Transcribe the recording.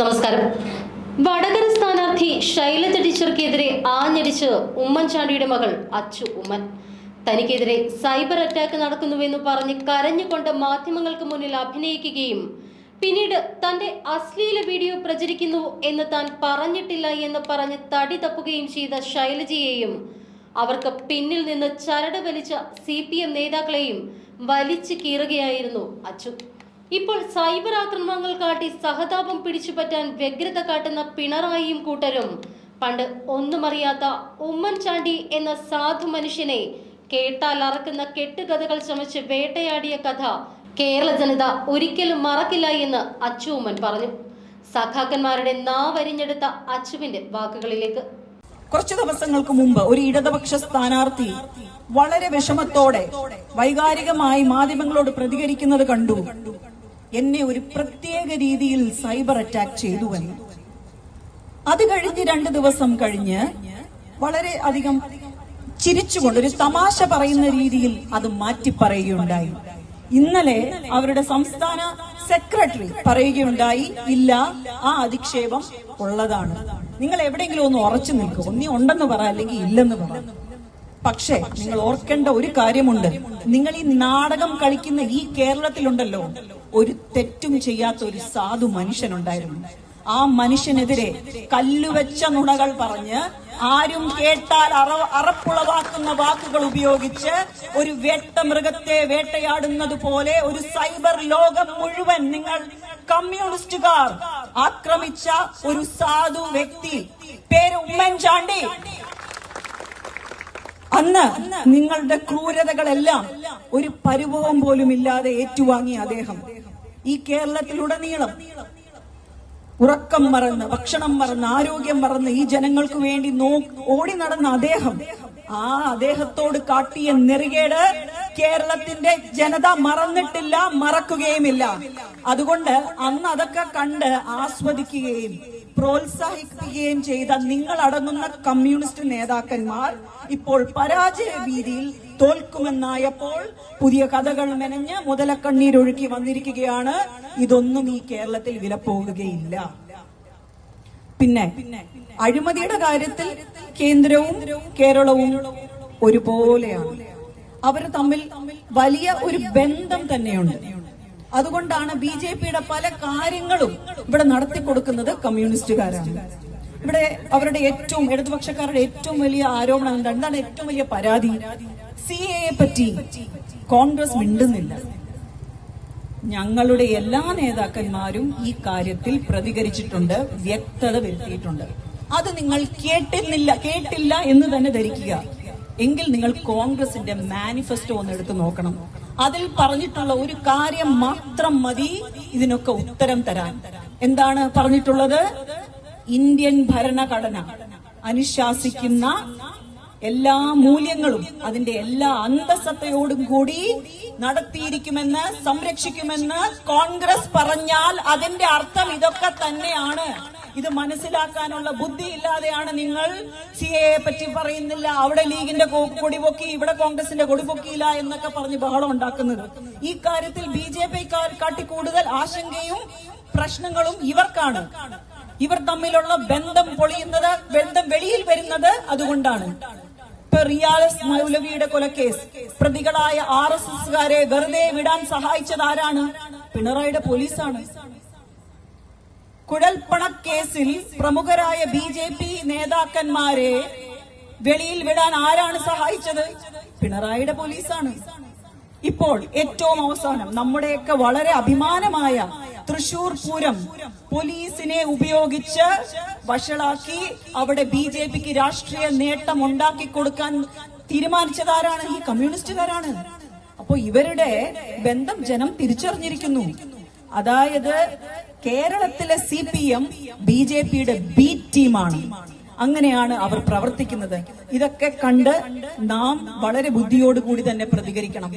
നമസ്കാരം. വടകര സ്ഥാനാർത്ഥി ശൈലജ ടീച്ചർക്കെതിരെ ആഞ്ഞടിച്ച് ഉമ്മൻചാണ്ടിയുടെ മകൾ അച്ചു ഉമ്മൻ. തനിക്കെതിരെ സൈബർ അറ്റാക്ക് നടക്കുന്നുവെന്ന് പറഞ്ഞ് കരഞ്ഞുകൊണ്ട് മാധ്യമങ്ങൾക്ക് മുന്നിൽ അഭിനയിക്കുകയും പിന്നീട് തന്റെ അശ്ലീല വീഡിയോ പ്രചരിക്കുന്നു എന്ന് താൻ പറഞ്ഞിട്ടില്ല എന്ന് പറഞ്ഞ് തടി തപ്പുകയും ചെയ്ത ശൈലജയെയും അവർക്ക് പിന്നിൽ നിന്ന് ചരട് വലിച്ച സി നേതാക്കളെയും വലിച്ചു കീറുകയായിരുന്നു അച്ചു. ഇപ്പോൾ സൈബർ ആക്രമണങ്ങൾ കാട്ടി സഹതാപം പിടിച്ചുപറ്റാൻ വ്യഗ്രത കാട്ടുന്ന പിണറായിയും കൂട്ടരും. പണ്ട് ഒന്നുമറിയാത്ത ഉമ്മൻചാണ്ടി എന്ന സാധു മനുഷ്യനെ കേട്ടാൽ അറക്കുന്ന കെട്ടുകഥകൾ ചമച്ച് വേട്ടയാടിയ കഥ കേരള ജനത ഒരിക്കലും മറക്കില്ല എന്ന് അച്ചു ഉമ്മൻ പറഞ്ഞു. സഖാക്കന്മാരുടെ നാവരിഞ്ഞെടുത്ത അച്ചുവിന്റെ വാക്കുകളിലേക്ക്. കുറച്ചു ദിവസങ്ങൾക്ക് മുമ്പ് ഒരു ഇടതുപക്ഷ സ്ഥാനാർത്ഥി വളരെ വിഷമത്തോടെ വൈകാരികമായി മാധ്യമങ്ങളോട് പ്രതികരിക്കുന്നത് കണ്ടു. എന്നെ ഒരു പ്രത്യേക രീതിയിൽ സൈബർ അറ്റാക്ക് ചെയ്തുവെന്ന്. അത് കഴിഞ്ഞ് രണ്ട് ദിവസം കഴിഞ്ഞ് വളരെ അധികം ചിരിച്ചുകൊണ്ട് ഒരു തമാശ പറയുന്ന രീതിയിൽ അത് മാറ്റി പറയുകയുണ്ടായി ഇന്നലെ അവരുടെ സംസ്ഥാന സെക്രട്ടറി പറയുകയുണ്ടായി ഇല്ല ആ അധിക്ഷേപം ഉള്ളതാണ്. നിങ്ങൾ എവിടെയെങ്കിലും ഒന്ന് ഉറച്ചു നിൽക്കും ഒന്നി ഉണ്ടെന്ന് പറ അല്ലെങ്കിൽ ഇല്ലെന്ന് പറ. പക്ഷേ നിങ്ങൾ ഓർക്കേണ്ട ഒരു കാര്യമുണ്ട്. നിങ്ങൾ ഈ നാടകം കളിക്കുന്ന ഈ കേരളത്തിലുണ്ടല്ലോ. ഒരു തെറ്റും ചെയ്യാത്ത ഒരു സാധു മനുഷ്യനുണ്ടായിരുന്നു. ആ മനുഷ്യനെതിരെ കല്ലുവെച്ച നുണകൾ പറഞ്ഞ് ആരും കേട്ടാൽ അറ അറപ്പുളവാക്കുന്ന വാക്കുകൾ ഉപയോഗിച്ച് ഒരു വേട്ടമൃഗത്തെ വേട്ടയാടുന്നത് പോലെ ഒരു സൈബർ ലോകം മുഴുവൻ നിങ്ങൾ കമ്മ്യൂണിസ്റ്റുകാർ ആക്രമിച്ച ഒരു സാധു വ്യക്തി. പേര് ഉമ്മൻചാണ്ടി. അന്ന് നിങ്ങളുടെ ക്രൂരതകളെല്ലാം ഒരു പരിഭവം പോലും ഇല്ലാതെ ഏറ്റുവാങ്ങി അദ്ദേഹം. ഈ കേരളത്തിലുടനീളം ഉറക്കം മറന്ന് ഭക്ഷണം മറന്ന് ആരോഗ്യം മറന്ന് ഈ ജനങ്ങൾക്ക് വേണ്ടി നോ ഓടി നടന്ന അദ്ദേഹം ആ അദ്ദേഹത്തോട് കാട്ടിയ നെറികേട് കേരളത്തിന്റെ ജനത മറന്നിട്ടില്ല മറക്കുകയുമില്ല. അതുകൊണ്ട് അന്ന് അതൊക്കെ കണ്ട് ആസ്വദിക്കുകയും പ്രോത്സാഹിപ്പിക്കുകയും ചെയ്ത നിങ്ങൾ അടങ്ങുന്ന കമ്മ്യൂണിസ്റ്റ് നേതാക്കന്മാർ ഇപ്പോൾ പരാജയ ഭീതിയിൽ തോൽക്കുമെന്നായപ്പോൾ പുതിയ കഥകൾ മെനഞ്ഞ് മുതലക്കണ്ണീരൊഴുക്കി വന്നിരിക്കുകയാണ്. ഇതൊന്നും ഈ കേരളത്തിൽ വിലപ്പോകുകയില്ല. പിന്നെ അഴിമതിയുടെ കാര്യത്തിൽ കേന്ദ്രവും കേരളവും ഒരുപോലെയാണ്. അവർ തമ്മിൽ വലിയ ഒരു ബന്ധം തന്നെയുണ്ട്. അതുകൊണ്ടാണ് ബി ജെ പിയുടെ പല കാര്യങ്ങളും ഇവിടെ നടത്തിക്കൊടുക്കുന്നത് കമ്മ്യൂണിസ്റ്റുകാരാണ്. ഇവിടെ അവരുടെ ഏറ്റവും ഇടതുപക്ഷക്കാരുടെ ഏറ്റവും വലിയ ആരോപണം എന്താണ്? എന്താണ് ഏറ്റവും വലിയ പരാതി? സി എ പറ്റി കോൺഗ്രസ് മിണ്ടുന്നില്ല. ഞങ്ങളുടെ എല്ലാ നേതാക്കന്മാരും ഈ കാര്യത്തിൽ പ്രതികരിച്ചിട്ടുണ്ട് വ്യക്തത വരുത്തിയിട്ടുണ്ട്. അത് നിങ്ങൾ കേട്ടിരുന്നില്ല കേട്ടില്ല എന്ന് തന്നെ ധരിക്കുക. എങ്കിൽ നിങ്ങൾ കോൺഗ്രസിന്റെ മാനിഫെസ്റ്റോ ഒന്ന് എടുത്തു നോക്കണം. അതിൽ പറഞ്ഞിട്ടുള്ള ഒരു കാര്യം മാത്രം മതി ഇതിനൊക്കെ ഉത്തരം തരാൻ. എന്താണ് പറഞ്ഞിട്ടുള്ളത്? ഇന്ത്യൻ ഭരണഘടന അനുശാസിക്കുന്ന എല്ലാ മൂല്യങ്ങളും അതിന്റെ എല്ലാ അന്തസത്തയോടും കൂടി നടത്തിയിരിക്കുമെന്ന് സംരക്ഷിക്കുമെന്ന് കോൺഗ്രസ് പറഞ്ഞാൽ അതിന്റെ അർത്ഥം ഇതൊക്കെ തന്നെയാണ്. ഇത് മനസ്സിലാക്കാനുള്ള ബുദ്ധി ഇല്ലാതെയാണ് നിങ്ങൾ സി എ പറ്റി പറയുന്നില്ല. അവിടെ ലീഗിന്റെ കൊടിപൊക്കി കൊടി പൊക്കി ഇവിടെ കോൺഗ്രസിന്റെ കൊടിപൊക്കിയില്ല എന്നൊക്കെ പറഞ്ഞ് ബഹളം ഉണ്ടാക്കുന്നത്. ഈ കാര്യത്തിൽ ബി ജെ പി കാട്ടി കൂടുതൽ ആശങ്കയും പ്രശ്നങ്ങളും ഇവർക്കാണ്. ഇവർ തമ്മിലുള്ള ബന്ധം പൊളിയുന്നത് ബന്ധം വെളിയിൽ വരുന്നത് അതുകൊണ്ടാണ്. ഇപ്പൊ റിയാലസ് മൗലവിയുടെ കൊലക്കേസ്. പ്രതികളായ ആർ എസ് എസ്കാരെ വെറുതെ വിടാൻ സഹായിച്ചത് ആരാണ്? പിണറായിയുടെ പോലീസാണ്. കുഴൽപ്പണക്കേസിൽ പ്രമുഖരായ ബി ജെ പി നേതാക്കന്മാരെ വെളിയിൽ വിടാൻ ആരാണ് സഹായിച്ചത്? പിണറായിയുടെ പോലീസാണ്. ഇപ്പോൾ ഏറ്റവും അവസാനം നമ്മുടെയൊക്കെ വളരെ അഭിമാനമായ തൃശൂർ പൂരം പോലീസിനെ ഉപയോഗിച്ച് വഷളാക്കി അവിടെ ബി ജെ പിക്ക് രാഷ്ട്രീയ നേട്ടം ഉണ്ടാക്കി കൊടുക്കാൻ തീരുമാനിച്ചതാരാണ്? ഈ കമ്മ്യൂണിസ്റ്റുകാരാണ്. അപ്പോ ഇവരുടെ ബന്ധം ജനം തിരിച്ചറിഞ്ഞിരിക്കുന്നു. അതായത് കേരളത്തിലെ C P M B J പിയുടെ ബി ടീമാണ് അങ്ങനെയാണ് അവർ പ്രവർത്തിക്കുന്നത്. ഇതൊക്കെ കണ്ട് നാം വളരെ ബുദ്ധിയോടുകൂടി തന്നെ പ്രതികരിക്കണം.